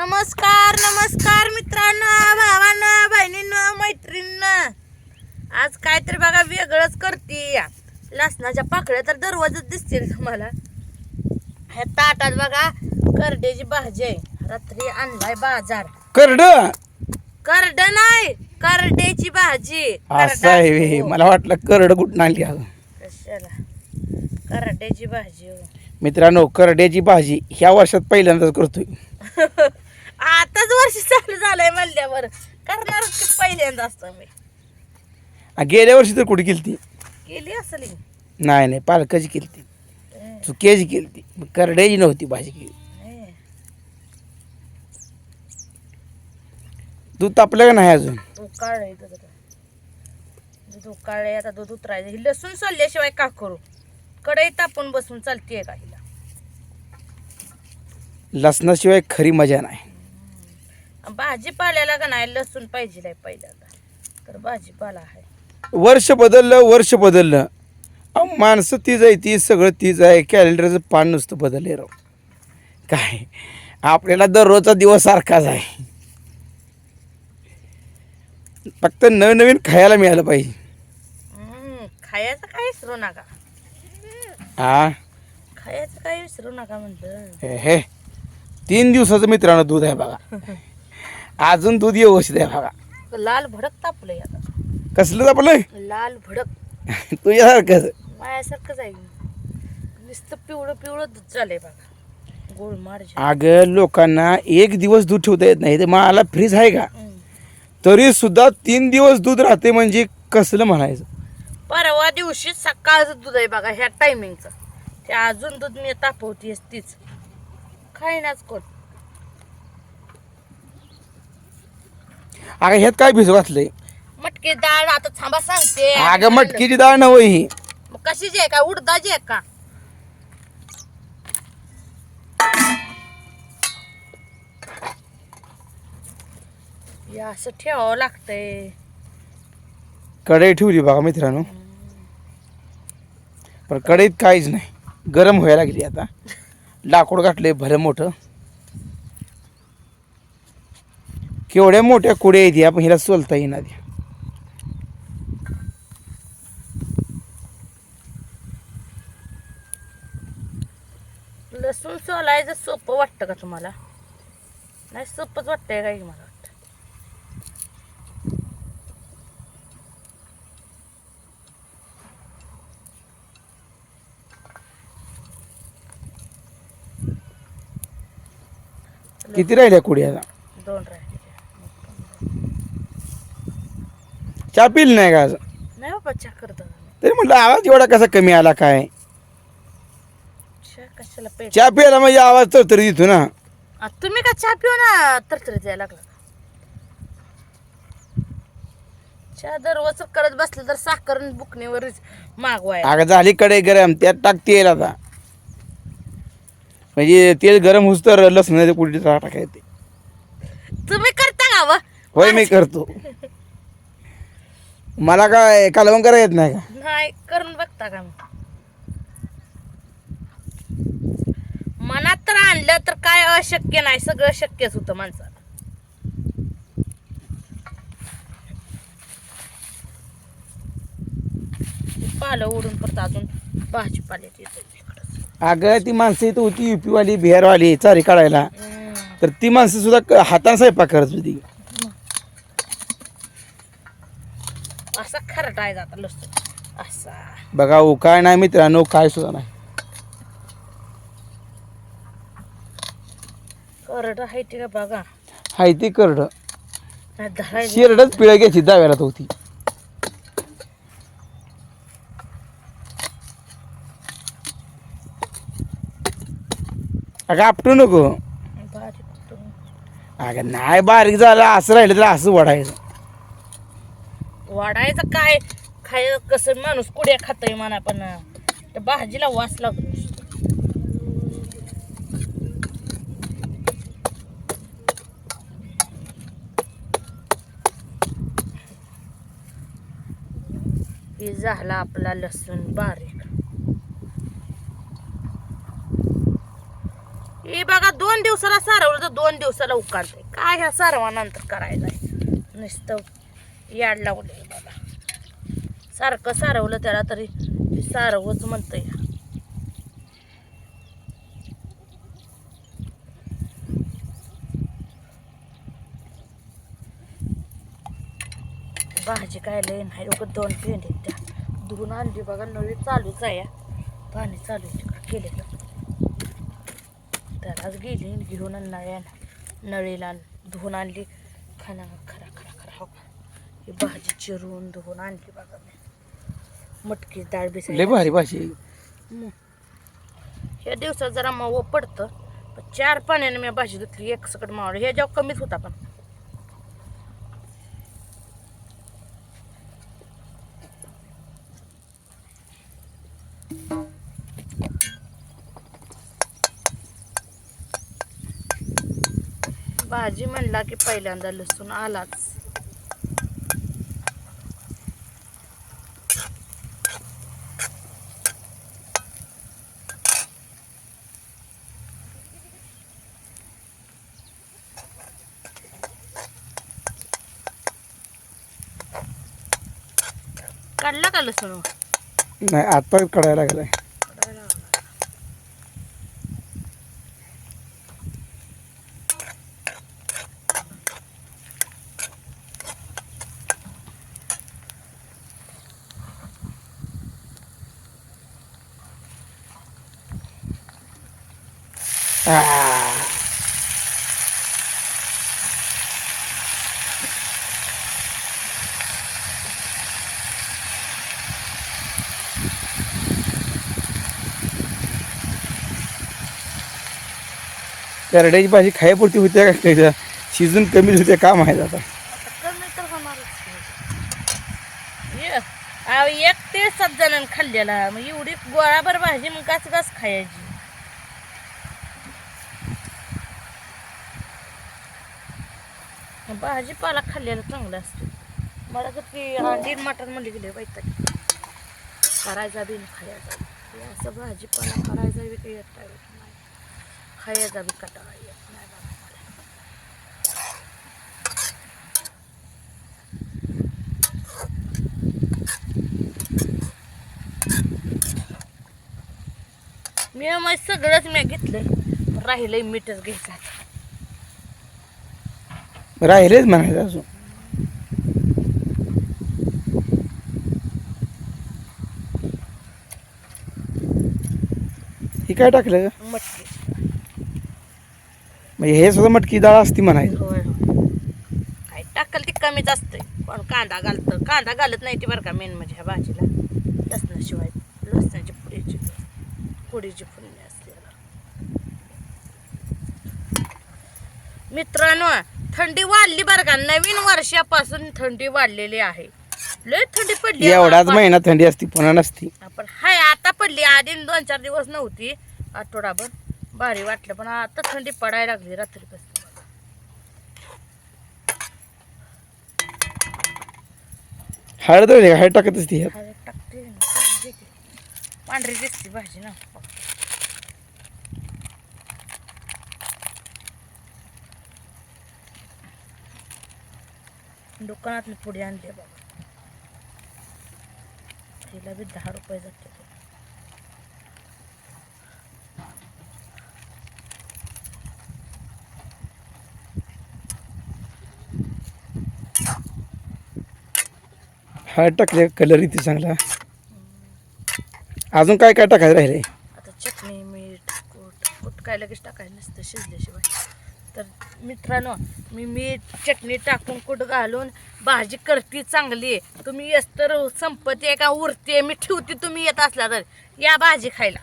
नमस्कार नमस्कार मित्रांनो भावांना बहिणींना मैत्रिणींना. आज काहीतरी बघा वेगळंच करते. लसणाच्या पाकळ्या तर दरवाजच दिसतील तुम्हाला. ह्या ताटात बघा करड्याची भाजी आहे. रात्री आणलाय बाजार. करड? करड नाही करड्याची भाजी. असं आहे व्हय. मला वाटलं करड कुठं आणली अगं कशाला? करड्याची भाजी हो. मित्रांनो करड्याची भाजी ह्या वर्षात पहिल्यांदाच करतोय. आताच वर्ष चालू झालंय म्हणल्यावर. करणार पहिल्यांदा असतं मी. आ, गेल्या वर्षी तर कुठे केलती केली असेल ही. नाही नाही पालकाची केलती. चुक्याची केलती. करड्याची नव्हती भाजी केली. हं. दूध तापलं का नाही अजून? दूध आता. दूध उकाळलंय आता दूध उतरायचं. ही लसूण सोलल्याशिवाय का करू? कढई तापून बसून चालतीये का हिला? लसणाशिवाय खरी मजा नाही. भाजीपाल्याला का नाही लसूण पाहिजे पहिल्यांदा. तर भाजीपाला आहे. वर्ष बदललं वर्ष बदललं. अहो, माणसं तीच आहे ती सगळं तीच आहे. कॅलेंडरचं पान नुसतं बदलले राव. काय? आपल्याला दररोजचा दिवस सारखाच आहे. फक्त नवनवीन खायला मिळालं पाहिजे. हम्म, खायचं काय विसरू नका. हा खायचं काय विसरू नका म्हणलं. हे हे. तीन दिवसाचं मित्रांनो दूध आहे बघा. अजून दूध व्यवस्थित आहे बघा. लाल भडक तापलंय आता. कसलं आपलं लाल भडक. तुझ्यासारखंच. मायासारखंच आहे. नुसतं पिवळं पिवळं दूध झालंय बघा. गोळ मार अगं लोकांना एक दिवस दूध ठेवता येत नाही. तर मला फ्रीज आहे का? तरी सुद्धा तीन दिवस दूध राहते म्हणजे कसलं म्हणायचं? परवा दिवशी सकाळचं दूध आहे बघा ह्या टायमिंगचं ते अजून दूध मी तापवतीस तीच. खाईनाच कोण. अगं ह्यात काय भिजू घातलंय? मटकी डाळ आता थांबा सांगते. अगं मटकीची डाळ नव ही. मग कशीची आहे का उडदाची आहे का? हे असं ठेवावं लागतंय. कढई ठेवली बघा मित्रांनो. पण कढईत काहीच नाही. गरम व्हायला लागली आता. लाकूड घातले भलं मोठं. केवढ्या मोठ्या कुड्या येते आपण हिला सोलता येणार लसूण सोलायचं सोपं वाटतं का तुम्हाला? नाही सोपंच वाटतंय काही मला वाटतं? किती राहिल्या कुड्या आता दोन राहिले चहा पिली नाही का? आज नाही बाबा चहा करतो. तरी म्हटलं आवाज एवढा कसा कमी आला काय? चहा कशाला पेट चहा प्यायला म्हणजे आवाज तर तरी देतो ना. आ, तुम्ही का चहा पिऊ ना तरतरी जायला लागला. चहा दररोज करत बसलं तर साखर आणि बुकणीवरच मागवाय. अगं झाली कढई गरम त्यात टाकते येईल आता. म्हणजे तेल गरम होस तर लसणाच्या कुडी टाकायचे. तुम्ही करता का व? होय मी करतो. मला काय कालवण येत नाही का? नाही करून बघता का मग मनात तर आणलं तर काय अशक्य नाही. सगळं शक्यच होतं माणसाला. पालं ओढून परत अजून अगं ती माणसं इथं होती युपीवाली बिहारवाली चारी काढायला. तर ती माणसं सुद्धा क- हाताने स्वयंपाक करत होती. खरटाय जाता लसूण असा. बघा हो काय नाही मित्रांनो काय सुद्धा नाही. करड आहे ते का बघा. हाय ती करड. नाही धरायचं. शिरडच पिळा घ्यायची दाव्याला तो होती. अगं आपटू नको. बारीक. अगं नाही बारीक झालं असं राहिलं तर असं वडायचं. वाढायचं काय? खाय कसं माणूस कुड्या खातोय म्हणा पण त्या भाजीला वास लागतो. हे झाला आपला लसूण बारीक. हे बघा दोन दिवसाला सारवलं तर दोन दिवसाला उकारते काय ह्या सारवानंतर करायला नुसतं याड लावले मला सारखं सारवलं त्याला तरी ते सारवच म्हणतंय. भाजी काय लय नाही लोक दोन पेंडे त्या. धुवून आणली बघा नळी चालूच आहे पाणी चालू आहे तिकडं गेलेलं त्यालाच गेली घेऊन आणि नळ्या नळीला धुवून आणली. खाना खरा खरा खरा हो का. ही भाजी चिरून धुवून आणली बघा मी. मटकी डाळ लय भारी भाजी. आहे. ह्या दिवसात जरा मावं पडतं पण चार पाण्याने मी भाजी धुतली एक सकट मावळ हे जेव्हा कमीच होता पण. भाजी म्हणला की पहिल्यांदा लसूण आलाच. काढला का लसूण नाही आता कळायला लागलाय Ah. करड्याची भाजी खायपुरती होत्या का काय शिजून कमी होत्या का माहीत आता. कमी तर एक ते सात जणांनी खाल्लेला. मग एवढी गोळाभर भाजी मग काच काच खायची? भाजीपाला खाल्लेला चांगला असतो. मला तर की अंडी मटण म्हणले गेले पाहिजे करायचा बी खायचा. असं भाजीपाला करायचा बी काही खायचा बी कटाळा येत नाही. मी मग सगळंच मी घेतलंय राहिलंय मीठच घ्यायचं. राहिलेच म्हणायचं अजून ही काय टाकलं मटकी म्हणजे हे सुद्धा मटकी डाळ असती म्हणायचं. होय. काय टाकल ती कमीच असते. पण कांदा घालतं? कांदा घालत नाही ती बरं का मेन म्हणजे ह्या भाजीला. लसणाशिवाय लसणाची पुडीची पुडीची फुलणी असते. मित्रांनो थंडी वाढली बरं का. नवीन वर्षापासून थंडी वाढलेली आहे. लय थंडी पडली आहे एवढाच बाबा. महिना थंडी असती पुन्हा नसती. आपण हाय आता पडली. आधी दोन चार दिवस नव्हती. आठवडाभर. भारी वाटलं पण आता थंडी पडायला लागली रात्रीपासून. हळद वगैरे हळद टाकत असती हळद टाकते. पांढरी दिसते भाजी ना. दुकानात मी पुढे आणली बाबा तिला बी दहा रुपये जाते हा टाकले कलर इथे चांगला? अजून काय काय टाकायचं राहिले आता चटणी मीठ कूट कूट काय लगेच टाकायला नसतं शिजल्याशिवाय. तर मित्रांनो मी मीठ चटणी टाकून कूट घालून भाजी करते चांगली. तुम्ही येस तर संपत्ती आहे का उरते मी ठेवते तुम्ही येत असला तर. या भाजी खायला.